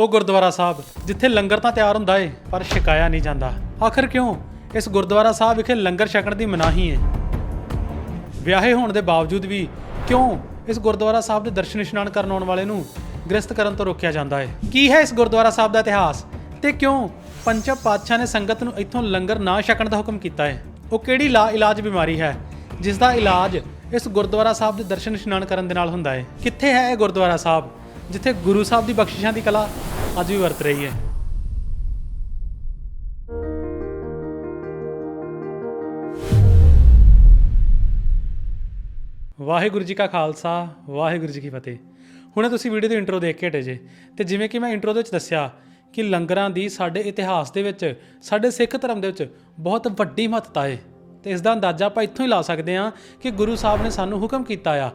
ਉਹ ਗੁਰਦੁਆਰਾ ਸਾਹਿਬ, ਜਿੱਥੇ ਲੰਗਰ ਤਾਂ ਤਿਆਰ ਹੁੰਦਾ ਏ, ਪਰ ਛਕਾਇਆ ਨਹੀਂ ਜਾਂਦਾ। ਆਖਰ ਕਿਉਂ? ਇਸ ਗੁਰਦੁਆਰਾ ਸਾਹਿਬ ਵਿਖੇ ਲੰਗਰ ਛਕਣ ਦੀ ਮਨਾਹੀ ਏ। ਵਿਆਹੇ ਹੋਣ ਦੇ ਬਾਵਜੂਦ ਵੀ ਕਿਉਂ ਇਸ ਗੁਰਦੁਆਰਾ ਸਾਹਿਬ ਦੇ ਦਰਸ਼ਨ ਇਸ਼ਨਾਨ ਕਰਨ ਆਉਣ ਵਾਲੇ ਨੂੰ ਗ੍ਰਸਤ ਕਰਨ ਤੋਂ ਰੋਕਿਆ ਜਾਂਦਾ ਹੈ ਕੀ ਹੈ ਇਸ ਗੁਰਦੁਆਰਾ ਸਾਹਿਬ ਦਾ ਇਤਿਹਾਸ? ਤੇ ਕਿਉਂ ਪੰਚਮ ਪਾਤਸ਼ਾਹ ਨੇ ਸੰਗਤ ਨੂੰ ਇੱਥੋਂ ਲੰਗਰ ਨਾ ਛਕਣ ਦਾ ਹੁਕਮ ਕੀਤਾ ਹੈ ਉਹ ਕਿਹੜੀ ਲਾ ਇਲਾਜ ਬਿਮਾਰੀ ਹੈ ਜਿਸ ਦਾ ਇਲਾਜ ਇਸ ਗੁਰਦੁਆਰਾ ਸਾਹਿਬ ਦੇ ਦਰਸ਼ਨ ਇਸ਼ਨਾਨ ਕਰਨ ਦੇ ਨਾਲ ਹੁੰਦਾ ਹੈ ਕਿੱਥੇ ਹੈ ਇਹ ਗੁਰਦੁਆਰਾ ਸਾਹਿਬ? ਜਿੱਥੇ ਗੁਰੂ ਸਾਹਿਬ ਦੀ ਬਖਸ਼ਿਸ਼ਾਂ ਦੀ ਕਲਾ ਅੱਜ ਵੀ ਵਰਤ ਰਹੀ ਹੈ। ਵਾਹਿਗੁਰੂ ਜੀ ਕਾ ਖਾਲਸਾ, ਵਾਹਿਗੁਰੂ ਜੀ ਕੀ ਫਤਿਹ। ਹੁਣੇ ਤੁਸੀਂ ਵੀਡੀਓ ਦੀ ਇੰਟਰੋ ਦੇਖ ਕੇ ਹਟੇ ਜੇ। ਤੇ ਜਿਵੇਂ ਕਿ ਮੈਂ ਇੰਟਰੋ ਦੇ ਵਿੱਚ ਦੱਸਿਆ ਕਿ ਲੰਗਰਾਂ ਦੀ ਸਾਡੇ ਇਤਿਹਾਸ ਦੇ ਵਿੱਚ, ਸਾਡੇ ਸਿੱਖ ਧਰਮ ਦੇ ਵਿੱਚ ਬਹੁਤ ਵੱਡੀ ਮਹੱਤਤਾ ਹੈ ਤੇ ਇਸ ਦਾ ਅੰਦਾਜ਼ਾ ਆਪਾਂ ਇੱਥੋਂ ਹੀ ਲਾ ਸਕਦੇ ਹਾਂ ਕਿ ਗੁਰੂ ਸਾਹਿਬ ਨੇ ਸਾਨੂੰ ਹੁਕਮ ਕੀਤਾ ਆ,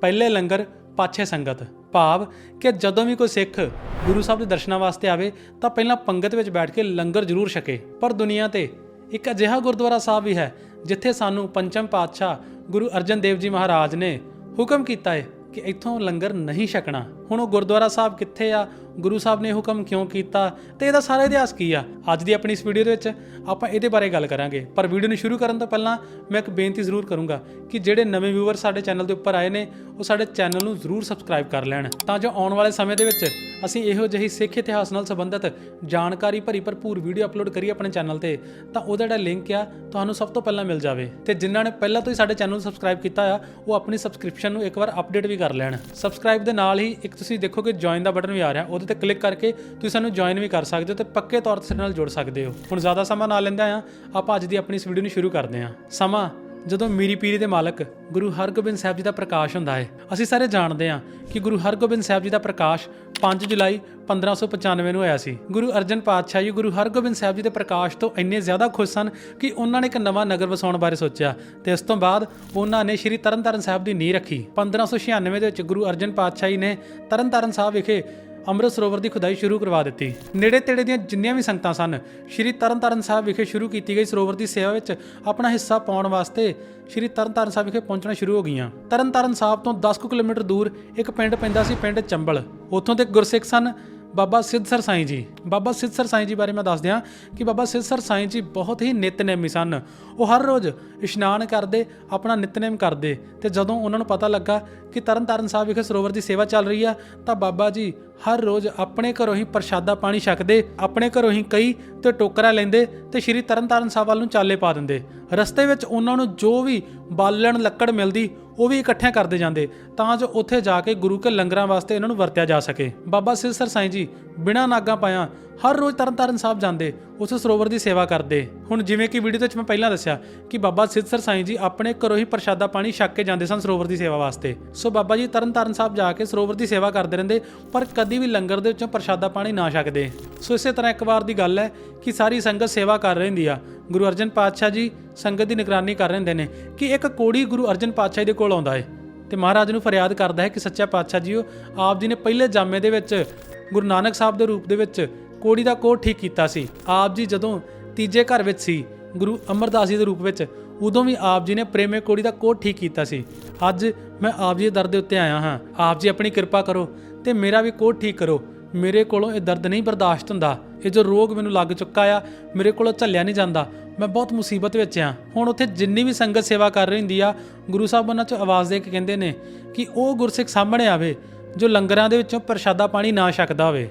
ਪਹਿਲੇ ਲੰਗਰ ਪਾਛੇ ਸੰਗਤ। ਭਾਵ ਕਿ ਜਦੋਂ ਵੀ ਕੋਈ ਸਿੱਖ ਗੁਰੂ ਸਾਹਿਬ ਦੇ ਦਰਸ਼ਨਾਂ ਵਾਸਤੇ ਆਵੇ, ਤਾਂ ਪਹਿਲਾਂ ਪੰਗਤ ਵਿੱਚ ਬੈਠ ਕੇ ਲੰਗਰ ਜ਼ਰੂਰ ਛਕੇ। ਪਰ ਦੁਨੀਆ ਤੇ ਇੱਕ ਅਜਿਹਾ ਗੁਰਦੁਆਰਾ ਸਾਹਿਬ ਵੀ ਹੈ, ਜਿੱਥੇ ਸਾਨੂੰ ਪੰਚਮ ਪਾਤਸ਼ਾਹ ਗੁਰੂ ਅਰਜਨ ਦੇਵ ਜੀ ਮਹਾਰਾਜ ਨੇ ਹੁਕਮ ਕੀਤਾ ਹੈ ਕਿ ਇੱਥੋਂ ਲੰਗਰ ਨਹੀਂ ਛਕਣਾ। ਹੁਣ ਉਹ ਗੁਰਦੁਆਰਾ ਸਾਹਿਬ ਕਿੱਥੇ ਆ? ਗੁਰੂ ਸਾਹਿਬ ਨੇ ਹੁਕਮ ਕਿਉਂ ਕੀਤਾ? ਤੇ ਇਹਦਾ ਸਾਰਾ ਇਤਿਹਾਸ ਕੀ ਆ? ਅੱਜ ਦੀ ਆਪਣੀ ਇਸ ਵੀਡੀਓ ਦੇ ਵਿੱਚ ਆਪਾਂ ਇਹਦੇ ਬਾਰੇ ਗੱਲ ਕਰਾਂਗੇ। ਪਰ ਵੀਡੀਓ ਨੂੰ ਸ਼ੁਰੂ ਕਰਨ ਤੋਂ ਪਹਿਲਾਂ ਮੈਂ ਇੱਕ ਬੇਨਤੀ ਜ਼ਰੂਰ ਕਰੂੰਗਾ ਕਿ ਜਿਹੜੇ ਨਵੇਂ ਵਿਊਵਰ ਸਾਡੇ ਚੈਨਲ ਦੇ ਉੱਪਰ ਆਏ ਨੇ, ਉਹ ਸਾਡੇ ਚੈਨਲ ਨੂੰ ਜ਼ਰੂਰ ਸਬਸਕ੍ਰਾਈਬ ਕਰ ਲੈਣ। ਤਾਂ ਜੋ ਆਉਣ ਵਾਲੇ ਸਮੇਂ ਦੇ ਵਿੱਚ ਅਸੀਂ ਇਹੋ ਜਿਹੀ ਸਿੱਖ ਇਤਿਹਾਸ ਨਾਲ ਸੰਬੰਧਿਤ ਜਾਣਕਾਰੀ ਭਰੀ ਭਰਪੂਰ ਵੀਡੀਓ ਅਪਲੋਡ ਕਰੀਏ ਆਪਣੇ ਚੈਨਲ ਤੇ, ਤਾਂ ਉਹਦਾ ਜਿਹੜਾ ਲਿੰਕ ਆ, ਤੁਹਾਨੂੰ ਸਭ ਤੋਂ ਪਹਿਲਾਂ ਮਿਲ ਜਾਵੇ। ਤੇ ਜਿਨ੍ਹਾਂ ਨੇ ਪਹਿਲਾਂ ਤੋਂ ਹੀ ਸਾਡੇ ਚੈਨਲ ਨੂੰ ਸਬਸਕ੍ਰਾਈਬ ਕੀਤਾ ਆ, ਉਹ ਆਪਣੀ ਸਬਸਕ੍ਰਿਪਸ਼ਨ ਨੂੰ ਇੱਕ ਵਾਰ ਅਪਡੇਟ ਵੀ ਕਰ ਲੈਣ। ਸਬਸਕ੍ਰਾਈਬ ਦੇ ਨਾਲ ਹੀ ਇੱਕ ਤੁਸੀਂ ਦੇਖੋਗੇ ਜੁਆਇਨ ਦਾ ਬਟਨ ਵੀ ਆ ਰਿਹਾ, ਉਹਦੇ ਤੇ ਕਲਿੱਕ ਕਰਕੇ ਤੁਸੀਂ ਸਾਨੂੰ ਜੁਆਇਨ ਵੀ ਕਰ ਸਕਦੇ ਹੋ ਤੇ ਪੱਕੇ ਤੌਰ ਤੇ ਸਾਡੇ ਨਾਲ ਜੁੜ ਸਕਦੇ ਹੋ। ਹੁਣ ਜ਼ਿਆਦਾ ਸਮਾਂ ਨਾ ਲੈਂਦਾ ਆ ਆਪਾਂ ਅੱਜ ਦੀ ਆਪਣੀ ਇਸ ਵੀਡੀਓ ਨੂੰ ਸ਼ੁਰੂ ਕਰਦੇ ਹਾਂ। ਸਮਾਂ ਜਦੋਂ ਮੀਰੀ ਪੀਰੀ ਦੇ ਮਾਲਕ ਗੁਰੂ ਹਰਗੋਬਿੰਦ ਸਾਹਿਬ ਜੀ ਦਾ ਪ੍ਰਕਾਸ਼ ਹੁੰਦਾ ਹੈ, ਅਸੀਂ ਸਾਰੇ ਜਾਣਦੇ ਹਾਂ ਕਿ ਗੁਰੂ ਹਰਗੋਬਿੰਦ ਸਾਹਿਬ ਜੀ ਦਾ ਪ੍ਰਕਾਸ਼ 5 ਜੁਲਾਈ 1595 ਨੂੰ ਹੋਇਆ ਸੀ। ਗੁਰੂ ਅਰਜਨ ਪਾਤਸ਼ਾਹ ਜੀ ਗੁਰੂ ਹਰਗੋਬਿੰਦ ਸਾਹਿਬ ਜੀ ਦੇ ਪ੍ਰਕਾਸ਼ ਤੋਂ ਇੰਨੇ ਜ਼ਿਆਦਾ ਖੁਸ਼ ਸਨ ਕਿ ਉਹਨਾਂ ਨੇ ਇੱਕ ਨਵਾਂ ਨਗਰ ਵਸਾਉਣ ਬਾਰੇ ਸੋਚਿਆ ਤੇ ਇਸ ਤੋਂ ਬਾਅਦ ਉਹਨਾਂ ਨੇ ਸ੍ਰੀ ਤਰਨਤਾਰਨ ਸਾਹਿਬ ਦੀ ਨੀਂਹ ਰੱਖੀ। 1596 ਦੇ ਵਿੱਚ ਗੁਰੂ ਅਰਜਨ ਪਾਤਸ਼ਾਹ ਜੀ ਨੇ ਤਰਨਤਾਰਨ ਸਾਹਿਬ ਵਿਖੇ ਅੰਮ੍ਰਿਤ ਸਰੋਵਰ ਦੀ ਖੁਦਾਈ ਸ਼ੁਰੂ ਕਰਵਾ ਦਿੱਤੀ। ਨੇੜੇ ਤੇੜੇ ਦੀਆਂ ਜਿੰਨੀਆਂ ਵੀ ਸੰਗਤਾਂ ਸਨ, ਸ਼੍ਰੀ ਤਰਨਤਾਰਨ ਸਾਹਿਬ ਵਿਖੇ ਸ਼ੁਰੂ ਕੀਤੀ ਗਈ ਸਰੋਵਰ ਦੀ ਸੇਵਾ ਵਿੱਚ ਆਪਣਾ ਹਿੱਸਾ ਪਾਉਣ ਵਾਸਤੇ ਸ਼੍ਰੀ ਤਰਨਤਾਰਨ ਸਾਹਿਬ ਵਿਖੇ ਪਹੁੰਚਣਾ ਸ਼ੁਰੂ ਹੋ ਗਈਆਂ। ਤਰਨਤਾਰਨ ਸਾਹਿਬ ਤੋਂ 10 ਕੁ ਕਿਲੋਮੀਟਰ ਦੂਰ ਇੱਕ ਪਿੰਡ ਪੈਂਦਾ ਸੀ ਪਿੰਡ ਚੰਬਲ। ਉੱਥੋਂ ਦੇ ਗੁਰਸਿੱਖ ਸਨ ਬਾਬਾ ਸਿੱਧਸਰ ਸਾਈਂ ਜੀ, ਬਾਬਾ ਸਿੱਧਸਰ ਸਾਈਂ ਜੀ ਬਾਰੇ ਮੈਂ ਦੱਸ ਦਿਆਂ ਕਿ ਬਾਬਾ ਸਿੱਧਸਰ ਸਾਈਂ ਜੀ ਬਹੁਤ ਹੀ ਨਿਤਨੇਮੀ ਸਨ। ਉਹ ਹਰ ਰੋਜ਼ ਇਸ਼ਨਾਨ ਕਰਦੇ, ਆਪਣਾ ਨਿਤਨੇਮ ਕਰਦੇ ਤੇ ਜਦੋਂ ਉਹਨਾਂ ਨੂੰ ਪਤਾ ਲੱਗਾ ਕਿ ਤਰਨਤਾਰਨ ਸਾਹਿਬ ਵਿਖੇ ਸਰੋਵਰ ਦੀ ਸੇਵਾ ਚੱਲ ਰਹੀ ਆ, ਤਾਂ ਬਾਬਾ ਜੀ ਹਰ ਰੋਜ਼ ਆਪਣੇ ਘਰੋਂ ਹੀ ਪ੍ਰਸ਼ਾਦਾ ਪਾਣੀ ਛਕਦੇ, ਆਪਣੇ ਘਰੋਂ ਹੀ ਕਈ ਤੇ ਟੋਕਰਾ ਲੈਂਦੇ ਤੇ ਸ਼੍ਰੀ ਤਰਨਤਾਰਨ ਸਾਹਿਬ ਵੱਲ ਨੂੰ ਚਾਲੇ ਪਾ ਦਿੰਦੇ। ਰਸਤੇ ਵਿੱਚ ਉਹਨਾਂ ਨੂੰ ਜੋ ਵੀ ਬਾਲਣ ਲੱਕੜ ਮਿਲਦੀ ਉਹ ਵੀ ਇਕੱਠਿਆਂ ਕਰਦੇ ਜਾਂਦੇ, ਤਾਂ ਜੋ ਉੱਥੇ ਜਾ ਕੇ ਗੁਰੂ ਕੇ ਲੰਗਰਾਂ ਵਾਸਤੇ ਇਹਨਾਂ ਨੂੰ ਵਰਤਿਆ ਜਾ ਸਕੇ। ਬਾਬਾ ਸਿਰਸਰ ਸਾਈਂ ਜੀ, ਬਿਨਾਂ ਨਾਗਾ ਪਾਇਆ, ਹਰ ਰੋਜ਼ ਤਰਨਤਾਰਨ ਸਾਹਿਬ ਜਾਂਦੇ, ਉਸ ਸਰੋਵਰ ਦੀ ਸੇਵਾ ਕਰਦੇ। ਹੁਣ ਜਿਵੇਂ ਕਿ ਵੀਡੀਓ ਦੇ ਵਿੱਚ ਮੈਂ ਪਹਿਲਾਂ ਦੱਸਿਆ ਕਿ ਬਾਬਾ ਸਿਰਸਰ ਸਾਈਂ ਜੀ ਆਪਣੇ ਘਰੋਂ ਹੀ ਪ੍ਰਸ਼ਾਦਾ ਪਾਣੀ ਛਕ ਕੇ ਜਾਂਦੇ ਸਨ ਸਰੋਵਰ ਦੀ ਸੇਵਾ ਵਾਸਤੇ। ਸੋ ਬਾਬਾ ਜੀ ਤਰਨਤਾਰਨ ਸਾਹਿਬ ਜਾ ਕੇ ਸਰੋਵਰ ਦੀ ਸੇਵਾ ਕਰਦੇ ਰਹਿੰਦੇ, ਪਰ ਕਦੀ ਵੀ ਲੰਗਰ ਦੇ ਵਿੱਚੋਂ ਪ੍ਰਸ਼ਾਦਾ ਪਾਣੀ ਨਾ ਛਕਦੇ। ਸੋ ਇਸੇ ਤਰ੍ਹਾਂ ਇੱਕ ਵਾਰ ਦੀ ਗੱਲ ਹੈ ਕਿ ਸਾਰੀ ਸੰਗਤ ਸੇਵਾ ਕਰ ਰਹੀ ਹੁੰਦੀ ਆ। ਗੁਰੂ ਅਰਜਨ ਪਾਤਸ਼ਾਹ ਜੀ ਸੰਗਤ ਦੀ ਨਿਗਰਾਨੀ ਕਰ ਰਹੇ ਨੇ ਕਿ ਇੱਕ ਕੋੜੀ ਗੁਰੂ ਅਰਜਨ ਪਾਤਸ਼ਾਹ ਜੀ ਦੇ ਕੋਲ ਆਉਂਦਾ ਹੈ ਤੇ ਮਹਾਰਾਜ ਨੂੰ ਫਰਿਆਦ ਕਰਦਾ ਹੈ ਕਿ ਸੱਚਾ ਪਾਤਸ਼ਾਹ ਜੀ ਉਹ ਆਪ ਜੀ ਨੇ ਪਹਿਲੇ ਜਾਮੇ ਦੇ ਵਿੱਚ ਗੁਰੂ ਨਾਨਕ ਸਾਹਿਬ ਦੇ ਰੂਪ ਦੇ ਵਿੱਚ ਕੋੜੀ ਦਾ ਕੋਟ ਠੀਕ ਕੀਤਾ ਸੀ। ਆਪ ਜੀ ਜਦੋਂ ਤੀਜੇ ਘਰ ਵਿੱਚ ਸੀ, ਗੁਰੂ ਅਮਰਦਾਸ ਜੀ ਦੇ ਰੂਪ ਵਿੱਚ, ਉਦੋਂ ਵੀ ਆਪ ਜੀ ਨੇ ਪ੍ਰੇਮੇ ਕੋੜੀ ਦਾ ਕੋਟ ਠੀਕ ਕੀਤਾ ਸੀ। ਅੱਜ ਮੈਂ ਆਪ ਜੀ ਦੇ ਦਰ ਦੇ ਉੱਤੇ ਆਇਆ ਹਾਂ। ਆਪ ਜੀ ਆਪਣੀ ਕਿਰਪਾ ਕਰੋ ਤੇ ਮੇਰਾ ਵੀ ਕੋਟ ਠੀਕ ਕਰੋ। ਮੇਰੇ ਕੋਲੋਂ ਇਹ ਦਰਦ ਨਹੀਂ ਬਰਦਾਸ਼ਤ ਹੁੰਦਾ। ਇਹ ਜੋ ਰੋਗ ਮੈਨੂੰ ਲੱਗ ਚੁੱਕਾ ਆ, ਮੇਰੇ ਕੋਲੋਂ ਝੱਲਿਆ ਨਹੀਂ ਜਾਂਦਾ। ਮੈਂ ਬਹੁਤ ਮੁਸੀਬਤ ਵਿੱਚ ਆ। ਹੁਣ ਉੱਥੇ ਜਿੰਨੀ ਵੀ ਸੰਗਤ ਸੇਵਾ ਕਰ ਰਹੀ ਹੁੰਦੀ ਆ, ਗੁਰੂ ਸਾਹਿਬ ਉਹਨਾਂ 'ਚ ਆਵਾਜ਼ ਦੇ ਕੇ ਕਹਿੰਦੇ ਨੇ ਕਿ ਉਹ ਗੁਰਸਿੱਖ ਸਾਹਮਣੇ ਆਵੇ, ਜੋ ਲੰਗਰਾਂ ਦੇ ਵਿੱਚੋਂ ਪ੍ਰਸ਼ਾਦਾ ਪਾਣੀ ਨਾ ਛਕਦਾ ਹੋਵੇ।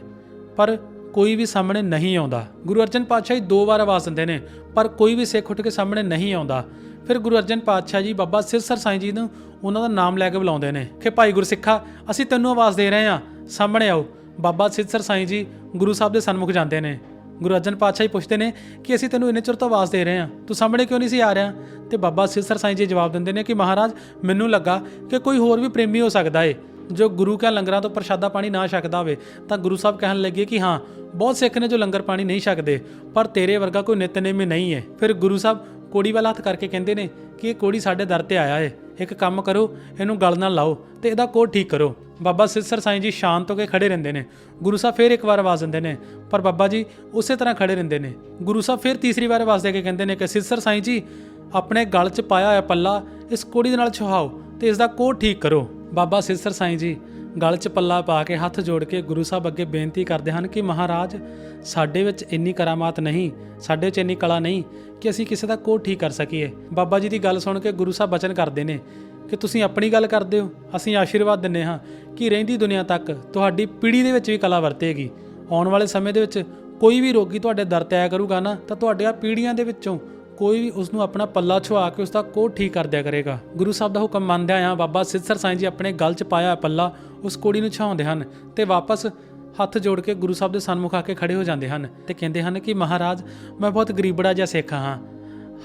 ਪਰ ਕੋਈ ਵੀ ਸਾਹਮਣੇ ਨਹੀਂ ਆਉਂਦਾ। ਗੁਰੂ ਅਰਜਨ ਪਾਤਸ਼ਾਹ ਜੀ ਦੋ ਵਾਰ ਆਵਾਜ਼ ਦਿੰਦੇ ਨੇ, ਪਰ ਕੋਈ ਵੀ ਸਿੱਖ ਉੱਠ ਕੇ ਸਾਹਮਣੇ ਨਹੀਂ ਆਉਂਦਾ। ਫਿਰ ਗੁਰੂ ਅਰਜਨ ਪਾਤਸ਼ਾਹ ਜੀ ਬਾਬਾ ਸਿਰਸਰ ਸਾਈਂ ਜੀ ਨੂੰ ਉਹਨਾਂ ਦਾ ਨਾਮ ਲੈ ਕੇ ਬੁਲਾਉਂਦੇ ਨੇ ਕਿ, ਭਾਈ ਗੁਰਸਿੱਖਾ, ਅਸੀਂ ਤੈਨੂੰ ਆਵਾਜ਼ ਦੇ ਰਹੇ ਹਾਂ। ਸਾਹਮਣੇ ਆਓ। ਬਾਬਾ ਸਿਰਸਰ ਸਾਈਂ ਜੀ ਗੁਰੂ ਸਾਹਿਬ ਦੇ ਸਨਮੁਖ ਜਾਂਦੇ ਨੇ। ਗੁਰੂ ਅਰਜਨ ਪਾਤਸ਼ਾਹ ਹੀ ਪੁੱਛਦੇ ਨੇ ਕਿ ਅਸੀਂ ਤੈਨੂੰ ਇੰਨੇ ਚਿਰ ਤੋਂ ਆਵਾਜ਼ ਦੇ ਰਹੇ ਹਾਂ? ਤੂੰ ਸਾਹਮਣੇ ਕਿਉਂ ਨਹੀਂ ਸੀ ਆ ਰਿਹਾ? ਤੇ ਬਾਬਾ ਸਿਰਸਰ ਸਾਈਂ ਜੀ ਜਵਾਬ ਦਿੰਦੇ ਨੇ ਕਿ ਮਹਾਰਾਜ, ਮੈਨੂੰ ਲੱਗਾ ਕਿ ਕੋਈ ਹੋਰ ਵੀ ਪ੍ਰੇਮੀ ਹੋ ਸਕਦਾ ਏ। ਜੋ ਗੁਰੂ ਕਾ ਲੰਗਰਾਂ ਤੋਂ ਪ੍ਰਸ਼ਾਦਾ ਪਾਣੀ ਨਾ ਛਕਦਾ ਹੋਵੇ, ਤਾਂ ਗੁਰੂ ਸਾਹਿਬ ਕਹਿਣ ਲੱਗੇ ਕਿ ਹਾਂ, ਬਹੁਤ ਸਿੱਖ ਨੇ ਜੋ ਲੰਗਰ ਪਾਣੀ ਨਹੀਂ ਛਕਦੇ, ਪਰ ਤੇਰੇ ਵਰਗਾ ਕੋਈ ਨਿਤਨੇਮੀ ਨਹੀਂ ਹੈ ਫਿਰ ਗੁਰੂ ਸਾਹਿਬ ਕੋੜੀ ਵਾਲਾ ਹੱਥ ਕਰਕੇ ਕਹਿੰਦੇ ਨੇ ਕਿ ਇਹ ਕੋੜੀ ਸਾਡੇ ਦਰ ਤੇ ਆਇਆ ਏ। ਇੱਕ ਕੰਮ ਕਰੋ, ਇਹਨੂੰ ਗਲ ਨਾਲ ਲਾਓ ਤੇ ਇਹਦਾ ਕੋਡ ਠੀਕ ਕਰੋ। ਬਾਬਾ ਸਿਰਸਰ ਸਾਈਂ ਜੀ ਸ਼ਾਂਤ ਹੋ ਕੇ ਖੜੇ ਰਹਿੰਦੇ ਨੇ। ਗੁਰੂ ਸਾਹਿਬ ਫਿਰ ਇੱਕ ਵਾਰ ਆਵਾਜ਼ ਦਿੰਦੇ ਨੇ। ਪਰ ਬਾਬਾ ਜੀ ਉਸੇ ਤਰ੍ਹਾਂ ਖੜੇ ਰਹਿੰਦੇ ਨੇ। ਗੁਰੂ ਸਾਹਿਬ ਫਿਰ ਤੀਸਰੀ ਵਾਰ ਆਵਾਜ਼ ਦੇ ਕੇ ਕਹਿੰਦੇ ਨੇ ਕਿ ਸਿਰਸਰ ਸਾਈਂ ਜੀ, ਆਪਣੇ ਗਲ 'ਚ ਪਾਇਆ ਹੋਇਆ ਪੱਲਾ, ਇਸ ਕੋੜੀ ਦੇ ਨਾਲ ਛੁਹਾਓ ਤੇ ਇਸ ਦਾ ਕੋਡ ਠੀਕ ਕਰੋ। ਬਾਬਾ ਸਿਰਸਰ ਸਾਈਂ ਜੀ ਗਲ 'ਚ ਪੱਲਾ ਪਾ ਕੇ ਹੱਥ ਜੋੜ ਕੇ ਗੁਰੂ ਸਾਹਿਬ ਅੱਗੇ ਬੇਨਤੀ ਕਰਦੇ ਹਨ ਕਿ ਮਹਾਰਾਜ, ਸਾਡੇ ਵਿੱਚ ਇੰਨੀ ਕਰਾਮਾਤ ਨਹੀਂ, ਸਾਡੇ 'ਚ ਇੰਨੀ ਕਲਾ ਨਹੀਂ ਕਿ ਅਸੀਂ ਕਿਸੇ ਦਾ ਕੋਹ ਠੀਕ ਕਰ ਸਕੀਏ। ਬਾਬਾ ਜੀ ਦੀ ਗੱਲ ਸੁਣ ਕੇ ਗੁਰੂ ਸਾਹਿਬ ਬਚਨ ਕਰਦੇ ਨੇ ਕਿ ਤੁਸੀਂ ਆਪਣੀ ਗੱਲ ਕਰਦੇ ਹੋ, ਅਸੀਂ ਆਸ਼ੀਰਵਾਦ ਦਿੰਨੇ ਹਾਂ ਕਿ ਰਹਿੰਦੀ ਦੁਨੀਆ ਤੱਕ ਤੁਹਾਡੀ ਪੀੜ੍ਹੀ ਦੇ ਵਿੱਚ ਵੀ ਕਲਾ ਵਰਤੇਗੀ। ਆਉਣ ਵਾਲੇ ਸਮੇਂ ਦੇ ਵਿੱਚ ਕੋਈ ਵੀ ਰੋਗੀ ਤੁਹਾਡੇ ਦਰ ਤੇ ਆਇਆ ਕਰੂਗਾ ਨਾ, ਤਾਂ ਤੁਹਾਡੀਆਂ ਪੀੜ੍ਹੀਆਂ ਦੇ ਵਿੱਚੋਂ ਕੋਈ ਵੀ ਉਸ ਨੂੰ ਆਪਣਾ ਪੱਲਾ ਛੁਆ ਕੇ ਉਸ ਦਾ ਕੋਹ ਠੀਕ ਕਰ ਦਿਆ ਕਰੇਗਾ। ਗੁਰੂ ਸਾਹਿਬ ਦਾ ਹੁਕਮ ਮੰਨਦਿਆਂ ਆ ਬਾਬਾ ਸਿੱਧਸਰ ਸਾਈਂ ਜੀ ਆਪਣੇ ਗਲ 'ਚ ਪਾਇਆ ਪੱਲਾ ਉਸ ਕੋੜੀ ਨੂੰ ਛਾਉਂਦੇ ਹਨ ਤੇ ਵਾਪਸ ਹੱਥ ਜੋੜ ਕੇ ਗੁਰੂ ਸਾਹਿਬ ਦੇ ਸਨਮੁਖ ਆ ਕੇ ਖੜੇ ਹੋ ਜਾਂਦੇ ਹਨ ਤੇ ਕਹਿੰਦੇ ਹਨ ਕਿ ਮਹਾਰਾਜ, ਮੈਂ ਬਹੁਤ ਗਰੀਬੜਾ ਜਿਹਾ ਸਿੱਖ ਹਾਂ।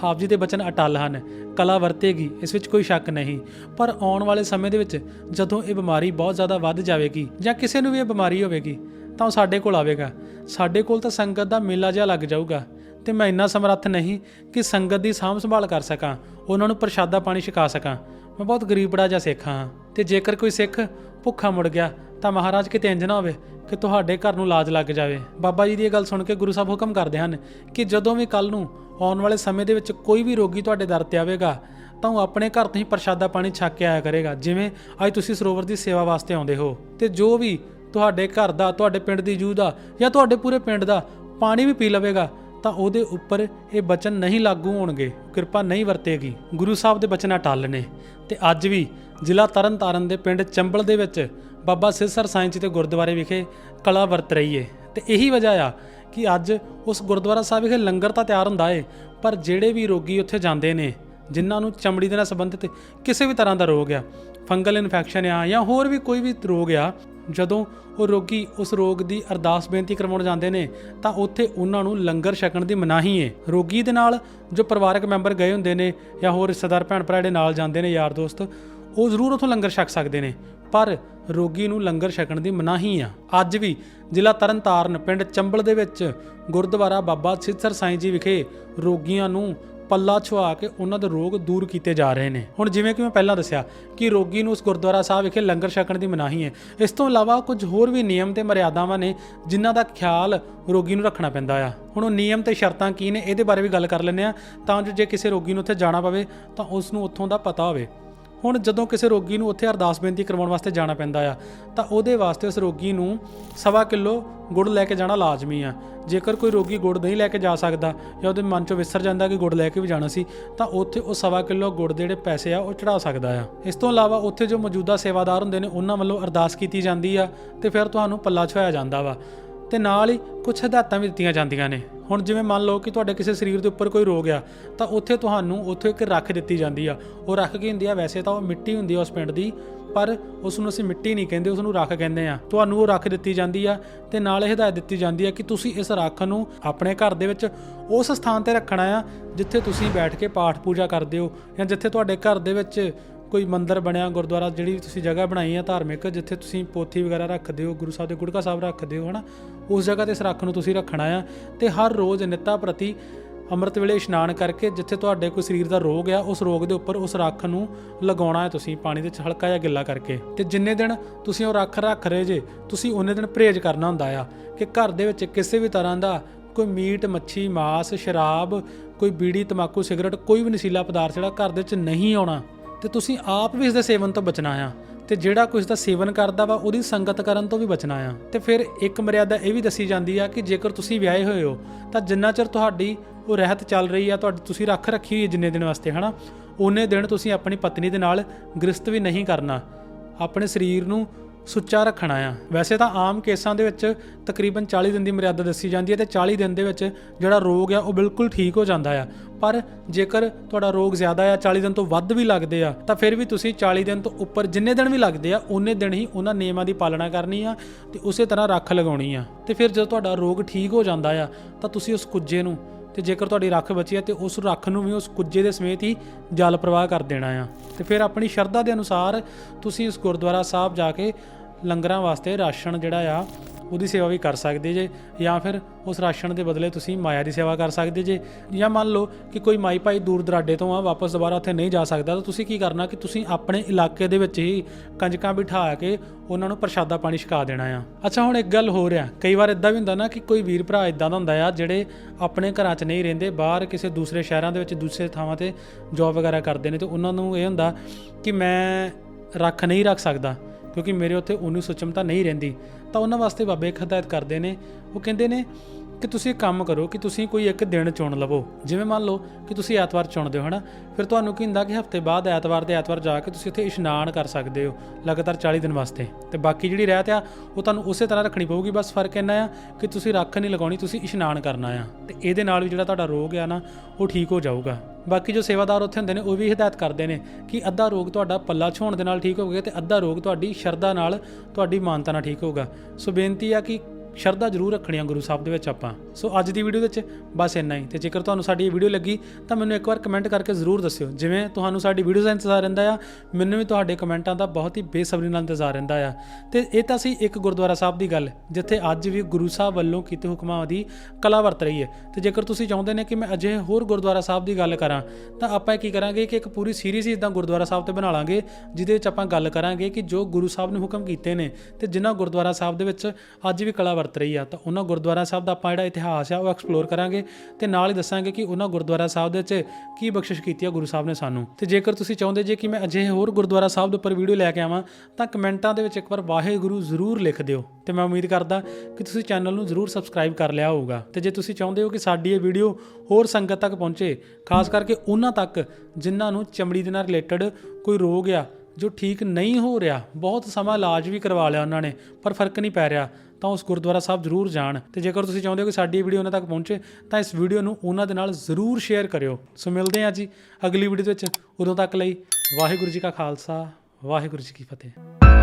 ਹਾਫ ਜੀ ਦੇ ਬਚਨ ਅਟਲ ਹਨ, ਕਲਾ ਵਰਤੇਗੀ, ਇਸ ਵਿੱਚ ਕੋਈ ਸ਼ੱਕ ਨਹੀਂ। ਪਰ ਆਉਣ ਵਾਲੇ ਸਮੇਂ ਦੇ ਵਿੱਚ ਜਦੋਂ ਇਹ ਬਿਮਾਰੀ ਬਹੁਤ ਜ਼ਿਆਦਾ ਵੱਧ ਜਾਵੇਗੀ ਜਾਂ ਕਿਸੇ ਨੂੰ ਵੀ ਇਹ ਬਿਮਾਰੀ ਹੋਵੇਗੀ, ਤਾਂ ਉਹ ਸਾਡੇ ਕੋਲ ਆਵੇਗਾ। ਸਾਡੇ ਕੋਲ ਤਾਂ ਸੰਗਤ ਦਾ ਮੇਲਾ ਜਿਹਾ ਲੱਗ ਜਾਊਗਾ। ਤੇ ਮੈਂ ਇੰਨਾ ਸਮਰੱਥ ਨਹੀਂ ਕਿ ਸੰਗਤ ਦੀ ਸਾਂਭ ਸੰਭਾਲ ਕਰ ਸਕਾਂ, ਉਹਨਾਂ ਨੂੰ ਪ੍ਰਸ਼ਾਦਾ ਪਾਣੀ ਛਕਾ ਸਕਾਂ। ਮੈਂ ਬਹੁਤ ਗਰੀਬੜਾ ਜਿਹਾ ਸਿੱਖ ਹਾਂ ਤੇ ਜੇਕਰ ਕੋਈ ਸਿੱਖ ਭੁੱਖਾ ਮੁੜ ਗਿਆ ਤਾਂ ਮਹਾਰਾਜ ਕਿਤੇ ਇੰਜ ਨਾ ਹੋਵੇ ਕਿ ਤੁਹਾਡੇ ਘਰ ਨੂੰ ਲਾਜ ਲੱਗ ਜਾਵੇ। ਬਾਬਾ ਜੀ ਦੀ ਇਹ ਗੱਲ ਸੁਣ ਕੇ ਗੁਰੂ ਸਾਹਿਬ ਹੁਕਮ ਕਰਦੇ ਹਨ ਕਿ ਜਦੋਂ ਵੀ ਕੱਲ ਨੂੰ ਆਉਣ ਵਾਲੇ ਸਮੇਂ ਦੇ ਵਿੱਚ ਕੋਈ ਵੀ ਰੋਗੀ ਤੁਹਾਡੇ ਦਰ ਤੇ ਆਵੇਗਾ, ਤਾਂ ਉਹ ਆਪਣੇ ਘਰ ਤੋਂ ਹੀ ਪ੍ਰਸ਼ਾਦਾ ਪਾਣੀ ਛਕ ਕੇ ਆਇਆ ਕਰੇਗਾ, ਜਿਵੇਂ ਅੱਜ ਤੁਸੀਂ ਸਰੋਵਰ ਦੀ ਸੇਵਾ ਵਾਸਤੇ ਆਉਂਦੇ ਹੋ। ਤੇ ਜੋ ਵੀ ਤੁਹਾਡੇ ਘਰ ਦਾ, ਤੁਹਾਡੇ ਪਿੰਡ ਦੀ ਜੂ ਦਾ ਜਾਂ ਤੁਹਾਡੇ ਪੂਰੇ ਪਿੰਡ ਦਾ ਪਾਣੀ ਵੀ ਪੀ ਲਵੇਗਾ ਤਾਂ ਉਹਦੇ ਉੱਪਰ ਇਹ ਬਚਨ ਨਹੀਂ ਲਾਗੂ ਹੋਣਗੇ। ਕਿਰਪਾ ਨਹੀਂ ਵਰਤੇਗੀ। ਗੁਰੂ ਸਾਹਿਬ ਦੇ ਬਚਨਾਂ ਅਟੱਲ ਨੇ। ਤੇ ਅੱਜ ਵੀ ਜ਼ਿਲ੍ਹਾ ਤਰਨਤਾਰਨ ਦੇ ਪਿੰਡ ਚੰਬਲ ਦੇ ਵਿੱਚ ਬਾਬਾ ਸਿਰਸਰ ਸਾਈਂ ਜੀ ਦੇ ਗੁਰਦੁਆਰੇ ਵਿਖੇ ਕਲਾ ਵਰਤ ਰਹੀ ਏ। ਤੇ ਇਹੀ ਵਜ੍ਹਾ ਆ ਕਿ ਅੱਜ ਉਸ ਗੁਰਦੁਆਰਾ ਸਾਹਿਬ ਵਿਖੇ ਲੰਗਰ ਤਾਂ ਤਿਆਰ ਹੁੰਦਾ ਏ, ਪਰ ਜਿਹੜੇ ਵੀ ਰੋਗੀ ਉੱਥੇ ਜਾਂਦੇ ਨੇ, ਜਿਨ੍ਹਾਂ ਨੂੰ ਚਮੜੀ ਦੇ ਨਾਲ ਸੰਬੰਧਿਤ ਕਿਸੇ ਵੀ ਤਰ੍ਹਾਂ ਦਾ ਰੋਗ ਆ, ਫੰਗਲ ਇਨਫੈਕਸ਼ਨ ਆ ਜਾਂ ਹੋਰ ਵੀ ਕੋਈ ਵੀ ਰੋਗ ਆ ਜਦੋਂ ਉਹ ਰੋਗੀ ਉਸ ਰੋਗ ਦੀ ਅਰਦਾਸ ਬੇਨਤੀ ਕਰਵਾਉਣ ਜਾਂਦੇ ਨੇ, ਤਾਂ ਉੱਥੇ ਉਹਨਾਂ ਨੂੰ ਲੰਗਰ ਛਕਣ ਦੀ ਮਨਾਹੀ ਹੈ ਰੋਗੀ ਦੇ ਨਾਲ ਜੋ ਪਰਿਵਾਰਕ ਮੈਂਬਰ ਗਏ ਹੁੰਦੇ ਨੇ ਜਾਂ ਹੋਰ ਰਿਸ਼ਤੇਦਾਰ ਭੈਣ ਭਰਾ ਜਿਹੜੇ ਨਾਲ ਜਾਂਦੇ ਨੇ, ਯਾਰ ਦੋਸਤ, ਉਹ ਜ਼ਰੂਰ ਉਥੋਂ ਲੰਗਰ ਛਕ ਸਕਦੇ ਨੇ। ਪਰ ਰੋਗੀ ਨੂੰ ਲੰਗਰ ਛਕਣ ਦੀ ਮਨਾਹੀ ਆ। ਅੱਜ ਵੀ ਜ਼ਿਲ੍ਹਾ ਤਰਨਤਾਰਨ ਪਿੰਡ ਚੰਬਲ ਦੇ ਵਿੱਚ ਗੁਰਦੁਆਰਾ ਬਾਬਾ ਸਿੱਧਸਰ ਸਾਈਂ ਜੀ ਵਿਖੇ ਰੋਗੀਆਂ ਨੂੰ ਪੱਲਾ ਛੁਆ ਕੇ ਉਹਨਾਂ ਦੇ ਰੋਗ ਦੂਰ ਕੀਤੇ ਜਾ ਰਹੇ ਨੇ। ਹੁਣ ਜਿਵੇਂ ਕਿ ਮੈਂ ਪਹਿਲਾਂ ਦੱਸਿਆ ਕਿ ਰੋਗੀ ਨੂੰ ਉਸ ਗੁਰਦੁਆਰਾ ਸਾਹਿਬ ਵਿਖੇ ਲੰਗਰ ਛਕਣ ਦੀ ਮਨਾਹੀ ਹੈ। ਇਸ ਤੋਂ ਇਲਾਵਾ ਕੁਝ ਹੋਰ ਵੀ ਨਿਯਮ ਤੇ ਮਰਿਆਦਾਵਾਂ ਨੇ ਜਿਨ੍ਹਾਂ ਦਾ ਖਿਆਲ ਰੋਗੀ ਨੂੰ ਰੱਖਣਾ ਪੈਂਦਾ ਆ। ਹੁਣ ਉਹ ਨਿਯਮ ਤੇ ਸ਼ਰਤਾਂ ਕੀ ਨੇ ਇਹਦੇ ਬਾਰੇ ਵੀ ਗੱਲ ਕਰ ਲੈਂਦੇ ਆ ਤਾਂ ਜੋ ਜੇ ਕਿਸੇ ਰੋਗੀ ਨੂੰ ਉੱਥੇ ਜਾਣਾ ਪਵੇ ਤਾਂ ਉਸ ਨੂੰ ਉੱਥੋਂ ਦਾ ਪਤਾ ਹੋਵੇ। ਹੁਣ ਜਦੋਂ ਕਿਸੇ ਰੋਗੀ ਨੂੰ ਉੱਥੇ ਅਰਦਾਸ ਬੇਨਤੀ ਕਰਵਾਉਣ ਵਾਸਤੇ ਜਾਣਾ ਪੈਂਦਾ ਆ, ਤਾਂ ਉਹਦੇ ਵਾਸਤੇ ਉਸ ਰੋਗੀ ਨੂੰ ਸਵਾ ਕਿਲੋ ਗੁੜ ਲੈ ਕੇ ਜਾਣਾ ਲਾਜ਼ਮੀ ਆ। ਜੇਕਰ ਕੋਈ ਰੋਗੀ ਗੁੜ ਨਹੀਂ ਲੈ ਕੇ ਜਾ ਸਕਦਾ ਜਾਂ ਉਹਦੇ ਮਨ ਚੋਂ ਵਿਸਰ ਜਾਂਦਾ ਕਿ ਗੁੜ ਲੈ ਕੇ ਵੀ ਜਾਣਾ ਸੀ, ਤਾਂ ਉੱਥੇ ਉਹ ਸਵਾ ਕਿਲੋ ਗੁੜ ਦੇ ਜਿਹੜੇ ਪੈਸੇ ਆ, ਉਹ ਚੜਾ ਸਕਦਾ ਆ। ਇਸ ਤੋਂ ਇਲਾਵਾ ਉੱਥੇ ਜੋ ਮੌਜੂਦਾ ਸੇਵਾਦਾਰ ਹੁੰਦੇ ਨੇ, ਉਹਨਾਂ ਵੱਲੋਂ ਅਰਦਾਸ ਕੀਤੀ ਜਾਂਦੀ ਆ ਤੇ ਫਿਰ ਤੁਹਾਨੂੰ ਪੱਲਾ ਛੁਆਇਆ ਜਾਂਦਾ ਵਾ। ਤੇ ਨਾਲ ਹੀ ਕੁਝ ਹਦਾਇਤਾਂ ਵੀ ਦਿੱਤੀਆਂ ਜਾਂਦੀਆਂ ਨੇ। ਹੁਣ ਜਿਵੇਂ ਮੰਨ ਲਓ ਕਿ ਤੁਹਾਡੇ ਕਿਸੇ ਸਰੀਰ ਦੇ ਉੱਪਰ ਕੋਈ ਰੋਗ ਆ, ਤਾਂ ਉੱਥੇ ਤੁਹਾਨੂੰ ਉੱਥੇ ਇੱਕ ਰੱਖ ਦਿੱਤੀ ਜਾਂਦੀ ਆ। ਉਹ ਰੱਖ ਕੀ ਹੁੰਦੀ ਆ? ਵੈਸੇ ਤਾਂ ਉਹ ਮਿੱਟੀ ਹੁੰਦੀ ਆ ਉਸ ਪਿੰਡ ਦੀ, ਪਰ ਉਸ ਨੂੰ ਅਸੀਂ ਮਿੱਟੀ ਨਹੀਂ ਕਹਿੰਦੇ ਉਸ ਨੂੰ ਰੱਖ ਕਹਿੰਦੇ ਆ। ਤੁਹਾਨੂੰ ਉਹ ਰੱਖ ਦਿੱਤੀ ਜਾਂਦੀ ਆ ਤੇ ਨਾਲ ਇਹ ਹਦਾਇਤ ਦਿੱਤੀ ਜਾਂਦੀ ਆ ਕਿ ਤੁਸੀਂ ਇਸ ਰੱਖ ਨੂੰ ਆਪਣੇ ਘਰ ਦੇ ਵਿੱਚ ਉਸ ਸਥਾਨ ਤੇ ਰੱਖਣਾ ਆ, ਜਿੱਥੇ ਤੁਸੀਂ ਬੈਠ ਕੇ ਪਾਠ ਪੂਜਾ ਕਰਦੇ ਹੋ ਜਾਂ ਜਿੱਥੇ ਤੁਹਾਡੇ ਘਰ ਦੇ ਵਿੱਚ ਕੋਈ ਮੰਦਿਰ ਬਣਿਆ, ਗੁਰਦੁਆਰਾ ਜਿਹੜੀ ਤੁਸੀਂ ਜਗ੍ਹਾ ਬਣਾਈ ਆ ਧਾਰਮਿਕ, ਜਿੱਥੇ ਤੁਸੀਂ ਪੋਥੀ ਵਗੈਰਾ ਰੱਖਦੇ ਹੋ, ਗੁਰੂ ਸਾਹਿਬ ਦੇ ਗੁੜਕਾ ਸਾਹਿਬ ਰੱਖਦੇ ਹੋ, ਹਨਾ? ਉਸ ਜਗ੍ਹਾ ਤੇ ਇਸ ਨੂੰ ਤੁਸੀਂ ਰੱਖਣਾ ਆ ਤੇ ਹਰ ਰੋਜ਼ ਨਿੱਤਾ ਪ੍ਰਤੀ ਅੰਮ੍ਰਿਤ ਵੇਲੇ ਇਸ਼ਨਾਨ ਕਰਕੇ ਜਿੱਥੇ ਤੁਹਾਡੇ ਕੋਈ ਸਰੀਰ ਦਾ ਰੋਗ ਆ, ਉਸ ਰੋਗ ਦੇ ਉੱਪਰ ਉਸ ਰੱਖ ਨੂੰ ਲਗਾਉਣਾ ਹੈ ਤੁਸੀਂ, ਪਾਣੀ ਦੇ ਵਿੱਚ ਹਲਕਾ ਜਿਹਾ ਗਿੱਲਾ ਕਰਕੇ। ਤੇ ਜਿੰਨੇ ਦਿਨ ਤੁਸੀਂ ਉਹ ਰੱਖ ਰੱਖ ਰਹੇ ਜੇ, ਤੁਸੀਂ ਉਹਨੇ ਦਿਨ ਪਰਹੇਜ਼ ਕਰਨਾ ਹੁੰਦਾ ਆ ਕਿ ਘਰ ਦੇ ਵਿੱਚ ਕਿਸੇ ਵੀ ਤਰ੍ਹਾਂ ਦਾ ਕੋਈ ਮੀਟ, ਮੱਛੀ, ਮਾਸ, ਸ਼ਰਾਬ, ਕੋਈ ਬੀੜੀ, ਤਮਾਕੂ, ਸਿਗਰਟ, ਕੋਈ ਵੀ ਨਸ਼ੀਲਾ ਪਦਾਰਥ ਜਿਹੜਾ ਘਰ ਦੇ ਵਿੱਚ ਨਹੀਂ ਆਉਣਾ ਤੇ ਤੁਸੀਂ ਆਪ ਵੀ ਇਸ ਦੇ ਸੇਵਨ ਤੋਂ ਬਚਣਾ ਆ। ਤੇ ਜਿਹੜਾ ਕੁਝ ਦਾ ਸੇਵਨ ਕਰਦਾ ਵਾ, ਉਹਦੀ ਸੰਗਤ ਕਰਨ ਤੋਂ ਵੀ ਬਚਣਾ ਆ। ਤੇ ਫਿਰ ਇੱਕ ਮਰਿਆਦਾ ਇਹ ਵੀ ਦੱਸੀ ਜਾਂਦੀ ਆ ਕਿ ਜੇਕਰ ਤੁਸੀਂ ਵਿਆਹੇ ਹੋਏ ਹੋ, ਤਾਂ ਜਿੰਨਾ ਚਿਰ ਤੁਹਾਡੀ ਉਹ ਰਹਿਤ ਚੱਲ ਰਹੀ ਆ, ਤੁਹਾਡੀ ਤੁਸੀਂ ਰੱਖ ਰੱਖੀ ਹੋਈ ਜਿੰਨੇ ਦਿਨ ਵਾਸਤੇ, ਹਨਾ? ਉਹਨੇ ਦਿਨ ਤੁਸੀਂ ਆਪਣੀ ਪਤਨੀ ਦੇ ਨਾਲ ਗ੍ਰਸਤ ਵੀ ਨਹੀਂ ਕਰਨਾ। ਆਪਣੇ ਸਰੀਰ ਨੂੰ ਸੁੱਚਾ ਰੱਖਣਾ ਆ। ਵੈਸੇ ਤਾਂ ਆਮ ਕੇਸਾਂ ਦੇ ਵਿੱਚ ਤਕਰੀਬਨ 40 ਦਿਨ ਦੀ ਮਰਿਆਦਾ ਦੱਸੀ ਜਾਂਦੀ ਹੈ ਤੇ 40 ਦਿਨ ਦੇ ਵਿੱਚ ਜਿਹੜਾ ਰੋਗ ਆ, ਉਹ ਬਿਲਕੁਲ ਠੀਕ ਹੋ ਜਾਂਦਾ ਆ। ਪਰ ਜੇਕਰ ਤੁਹਾਡਾ ਰੋਗ ਜ਼ਿਆਦਾ ਆ 40 ਦਿਨ ਤੋਂ ਵੱਧ ਵੀ ਲੱਗਦੇ ਆ, ਤਾਂ ਫਿਰ ਵੀ ਤੁਸੀਂ 40 ਦਿਨ ਤੋਂ ਉੱਪਰ ਜਿੰਨੇ ਦਿਨ ਵੀ ਲੱਗਦੇ ਆ ਉਹਨੇ ਦਿਨ ਹੀ ਉਹਨਾਂ ਨਿਯਮਾਂ ਦੀ ਪਾਲਣਾ ਕਰਨੀ ਆ ਤੇ ਉਸੇ ਤਰ੍ਹਾਂ ਰੱਖ ਲਗਾਉਣੀ ਆ। ਤੇ ਫਿਰ ਜਦੋਂ ਤੁਹਾਡਾ ਰੋਗ ਠੀਕ ਹੋ ਜਾਂਦਾ ਆ, ਤਾਂ ਤੁਸੀਂ ਉਸ ਕੁੱਜੇ ਨੂੰ ਤੇ ਜੇਕਰ ਤੁਹਾਡੀ ਰੱਖ ਬਚੀ ਹੈ ਤੇ ਉਸ ਰੱਖ ਨੂੰ ਵੀ ਉਸ ਕੁੱਜੇ ਦੇ ਸਮੇਤ ਹੀ ਜਲ ਪ੍ਰਵਾਹ ਕਰ ਦੇਣਾ ਆ। ਤੇ ਫਿਰ ਆਪਣੀ ਸ਼ਰਧਾ ਦੇ ਅਨੁਸਾਰ ਤੁਸੀਂ ਉਸ ਗੁਰਦੁਆਰਾ ਸਾਹਿਬ ਜਾ ਕੇ ਲੰਗਰਾਂ ਵਾਸਤੇ ਰਾਸ਼ਨ ਜਿਹੜਾ ਆ, ਉਹਦੀ ਸੇਵਾ ਵੀ ਕਰ ਸਕਦੇ ਜੇ, ਜਾਂ ਫਿਰ ਉਸ ਰਾਸ਼ਨ ਦੇ ਬਦਲੇ ਤੁਸੀਂ ਮਾਇਆ ਦੀ ਸੇਵਾ ਕਰ ਸਕਦੇ ਜੇ। ਜਾਂ ਮੰਨ ਲਓ ਕਿ ਕੋਈ ਮਾਈ ਭਾਈ ਦੂਰ ਦਰਾਡੇ ਤੋਂ ਆ, ਵਾਪਸ ਦੁਬਾਰਾ ਉੱਥੇ ਨਹੀਂ ਜਾ ਸਕਦਾ, ਤਾਂ ਤੁਸੀਂ ਕੀ ਕਰਨਾ ਕਿ ਤੁਸੀਂ ਆਪਣੇ ਇਲਾਕੇ ਦੇ ਵਿੱਚ ਹੀ ਕੰਜਕਾਂ ਬਿਠਾ ਕੇ ਉਹਨਾਂ ਨੂੰ ਪ੍ਰਸ਼ਾਦਾ ਪਾਣੀ ਛਕਾ ਦੇਣਾ ਆ। ਅੱਛਾ, ਹੁਣ ਇੱਕ ਗੱਲ ਹੋ ਰਿਹਾ ਕਈ ਵਾਰ ਇਦਾਂ ਵੀ ਹੁੰਦਾ ਨਾ ਕਿ ਕੋਈ ਵੀਰ ਭਰਾ ਇਦਾਂ ਦਾ ਹੁੰਦਾ ਆ, ਜਿਹੜੇ ਆਪਣੇ ਘਰਾਂ 'ਚ ਨਹੀਂ ਰਹਿੰਦੇ, ਬਾਹਰ ਕਿਸੇ ਦੂਸਰੇ ਸ਼ਹਿਰਾਂ ਦੇ ਵਿੱਚ ਦੂਸਰੇ ਥਾਵਾਂ ਤੇ ਜੌਬ ਵਗੈਰਾ ਕਰਦੇ ਨੇ, ਤੇ ਉਹਨਾਂ ਨੂੰ ਇਹ ਹੁੰਦਾ ਕਿ ਮੈਂ ਰੱਖ ਨਹੀਂ ਰੱਖ ਸਕਦਾ। ਕਿਉਂਕਿ ਮੇਰੇ ਉੱਥੇ ਉਹਨੂੰ ਸੁਚਮਤਾ ਨਹੀਂ ਰਹਿੰਦੀ, ਤਾਂ ਉਹਨਾਂ ਵਾਸਤੇ ਬਾਬੇ ਇੱਕ ਹਦਾਇਤ ਕਰਦੇ ਨੇ, ਉਹ ਕਹਿੰਦੇ ਨੇ ਕਿ ਤੁਸੀਂ ਇੱਕ ਕੰਮ ਕਰੋ, ਕਿ ਤੁਸੀਂ ਕੋਈ ਇੱਕ ਦਿਨ ਚੁਣ ਲਵੋ। ਜਿਵੇਂ ਮੰਨ ਲਓ ਕਿ ਤੁਸੀਂ ਐਤਵਾਰ ਚੁਣਦੇ ਹੋ, ਹਨਾ? ਫਿਰ ਤੁਹਾਨੂੰ ਕੀ ਹੁੰਦਾ ਕਿ ਹਫ਼ਤੇ ਬਾਅਦ, ਐਤਵਾਰ ਦੇ ਐਤਵਾਰ ਜਾ ਕੇ ਤੁਸੀਂ ਉੱਥੇ ਇਸ਼ਨਾਨ ਕਰ ਸਕਦੇ ਹੋ, ਲਗਾਤਾਰ 40 ਦਿਨ ਵਾਸਤੇ। ਤੇ ਬਾਕੀ ਜਿਹੜੀ ਰਹਿਤ ਆ, ਉਹ ਤੁਹਾਨੂੰ ਉਸੇ ਤਰ੍ਹਾਂ ਰੱਖਣੀ ਪਊਗੀ, ਬਸ ਫ਼ਰਕ ਇੰਨਾ ਆ ਕਿ ਤੁਸੀਂ ਰੱਖ ਨਹੀਂ ਲਗਾਉਣੀ, ਤੁਸੀਂ ਇਸ਼ਨਾਨ ਕਰਨਾ ਆ। ਤੇ ਇਹਦੇ ਨਾਲ ਵੀ ਜਿਹੜਾ ਤੁਹਾਡਾ ਰੋਗ ਆ ਨਾ, ਉਹ ਠੀਕ ਹੋ ਜਾਊਗਾ। ਬਾਕੀ ਜੋ ਸੇਵਾਦਾਰ ਉੱਥੇ ਹੁੰਦੇ ਨੇ, ਉਹ ਵੀ ਹਦਾਇਤ ਕਰਦੇ ਨੇ ਕਿ ਅੱਧਾ ਰੋਗ ਤੁਹਾਡਾ ਪੱਲਾ ਛੋਣ ਦੇ ਨਾਲ ਠੀਕ ਹੋਊਗਾ ਤੇ ਅੱਧਾ ਰੋਗ ਤੁਹਾਡੀ ਸ਼ਰਧਾ ਨਾਲ ਤੁਹਾਡੀ ਮਾਨਤਾ ਨਾਲ ਠੀਕ ਹੋਊਗਾ। ਸੋ ਬੇਨਤੀ ਆ ਕਿ ਸ਼ਰਧਾ ਜ਼ਰੂਰ ਰੱਖਣੀ ਆ ਗੁਰੂ ਸਾਹਿਬ ਦੇ ਵਿੱਚ ਆਪਾਂ। ਸੋ ਅੱਜ ਦੀ ਵੀਡੀਓ ਦੇ ਵਿੱਚ ਬਸ ਇੰਨਾ ਹੀ। ਤੇ ਜੇਕਰ ਤੁਹਾਨੂੰ ਸਾਡੀ ਇਹ ਵੀਡੀਓ ਲੱਗੀ, ਤਾਂ ਮੈਨੂੰ ਇੱਕ ਵਾਰ ਕਮੈਂਟ ਕਰਕੇ ਜ਼ਰੂਰ ਦੱਸਿਓ। ਜਿਵੇਂ ਤੁਹਾਨੂੰ ਸਾਡੀ ਵੀਡੀਓ ਦਾ ਇੰਤਜ਼ਾਰ ਰਹਿੰਦਾ ਆ, ਮੈਨੂੰ ਵੀ ਤੁਹਾਡੇ ਕਮੈਂਟਾਂ ਦਾ ਬਹੁਤ ਹੀ ਬੇਸਬਰੀ ਨਾਲ ਇੰਤਜ਼ਾਰ ਰਹਿੰਦਾ ਆ। ਤੇ ਇਹ ਤਾਂ ਸੀ ਇੱਕ ਗੁਰਦੁਆਰਾ ਸਾਹਿਬ ਦੀ ਗੱਲ, ਜਿੱਥੇ ਅੱਜ ਵੀ ਗੁਰੂ ਸਾਹਿਬ ਵੱਲੋਂ ਕੀਤੇ ਹੁਕਮਾਂ ਦੀ ਕਲਾ ਵਰਤ ਰਹੀ ਹੈ। ਤੇ ਜੇਕਰ ਤੁਸੀਂ ਚਾਹੁੰਦੇ ਨੇ ਕਿ ਮੈਂ ਅਜੇ ਹੋਰ ਗੁਰਦੁਆਰਾ ਸਾਹਿਬ ਦੀ ਗੱਲ ਕਰਾਂ, ਤਾਂ ਆਪਾਂ ਕੀ ਕਰਾਂਗੇ ਕਿ ਇੱਕ ਪੂਰੀ ਸੀਰੀਜ਼ ਹੀ ਇਦਾਂ ਗੁਰਦੁਆਰਾ ਸਾਹਿਬ ਤੇ ਬਣਾ ਲਾਂਗੇ, ਜਿਹਦੇ ਵਿੱਚ ਆਪਾਂ ਗੱਲ ਕਰਾਂਗੇ ਕਿ ਜੋ ਗੁਰੂ ਸਾਹਿਬ ਨੇ ਹੁਕਮ ਕੀਤੇ ਨੇ, ਤੇ ਜਿਨ੍ਹਾਂ ਗੁਰਦੁਆਰਾ ਸਾਹਿਬ ਦੇ ਵਿੱਚ ਅੱਜ ਵੀ ਕਲਾ ਵਰਤ ਰਹੀ ਆ, ਤਾਂ ਉਹਨਾਂ ਗੁਰਦੁਆਰਾ ਸਾਹਿਬ ਦਾ ਆਪਾਂ ਜਿਹੜਾ ਇਤਿਹਾਸ ਆ, ਉਹ ਐਕਸਪਲੋਰ ਕਰਾਂਗੇ ਤੇ ਨਾਲ ਹੀ ਦੱਸਾਂਗੇ ਕਿ ਉਹਨਾਂ ਗੁਰਦੁਆਰਾ ਸਾਹਿਬ ਦੇ ਵਿੱਚ ਕੀ ਬਖਸ਼ਿਸ਼ ਕੀਤੀ ਆ ਗੁਰੂ ਸਾਹਿਬ ਨੇ ਸਾਨੂੰ। ਤੇ ਜੇਕਰ ਤੁਸੀਂ ਚਾਹੁੰਦੇ ਜੇ ਕਿ ਮੈਂ ਅਜਿਹੇ ਹੋਰ ਗੁਰਦੁਆਰਾ ਸਾਹਿਬ ਦੇ ਉੱਪਰ ਵੀਡੀਓ ਲੈ ਕੇ ਆਵਾਂ, ਤਾਂ ਕਮੈਂਟਾਂ ਦੇ ਵਿੱਚ ਇੱਕ ਵਾਰ ਵਾਹਿਗੁਰੂ ਜ਼ਰੂਰ ਲਿਖ ਦਿਓ। ਤੇ ਮੈਂ ਉਮੀਦ ਕਰਦਾ ਕਿ ਤੁਸੀਂ ਚੈਨਲ ਨੂੰ ਜ਼ਰੂਰ ਸਬਸਕ੍ਰਾਈਬ ਕਰ ਲਿਆ ਹੋਊਗਾ। ਤੇ ਜੇ ਤੁਸੀਂ ਚਾਹੁੰਦੇ ਹੋ ਕਿ ਸਾਡੀ ਇਹ ਵੀਡੀਓ ਹੋਰ ਸੰਗਤ ਤੱਕ ਪਹੁੰਚੇ, ਖਾਸ ਕਰਕੇ ਉਹਨਾਂ ਤੱਕ ਜਿਨ੍ਹਾਂ ਨੂੰ ਚਮੜੀ ਦੇ ਨਾਲ ਰਿਲੇਟਡ ਕੋਈ ਰੋਗ ਆ, ਜੋ ਠੀਕ ਨਹੀਂ ਹੋ ਰਿਹਾ, ਬਹੁਤ ਸਮਾਂ ਇਲਾਜ ਵੀ ਕਰਵਾ ਲਿਆ ਉਹਨਾਂ ਨੇ, ਪਰ ਫ਼ਰਕ ਨਹੀਂ ਪੈ ਰਿਹਾ। ਤਾਂ ਉਸ ਗੁਰਦੁਆਰਾ ਸਾਹਿਬ ਜ਼ਰੂਰ ਜਾਣ ਤੇ ਜੇਕਰ ਤੁਸੀਂ ਚਾਹੁੰਦੇ ਹੋ ਕਿ ਸਾਡੀ ਵੀਡੀਓ ਉਹਨਾਂ ਤੱਕ ਪਹੁੰਚੇ, ਤਾਂ ਇਸ ਵੀਡੀਓ ਨੂੰ ਉਹਨਾਂ ਦੇ ਨਾਲ ਜ਼ਰੂਰ ਸ਼ੇਅਰ ਕਰਿਓ। ਸੋ ਮਿਲਦੇ ਹਾਂ ਜੀ ਅਗਲੀ ਵੀਡੀਓ ਦੇ ਵਿੱਚ। ਉਦੋਂ ਤੱਕ ਲਈ ਵਾਹਿਗੁਰੂ ਜੀ ਕਾ ਖਾਲਸਾ, ਵਾਹਿਗੁਰੂ ਜੀ ਕੀ ਫਤਿਹ।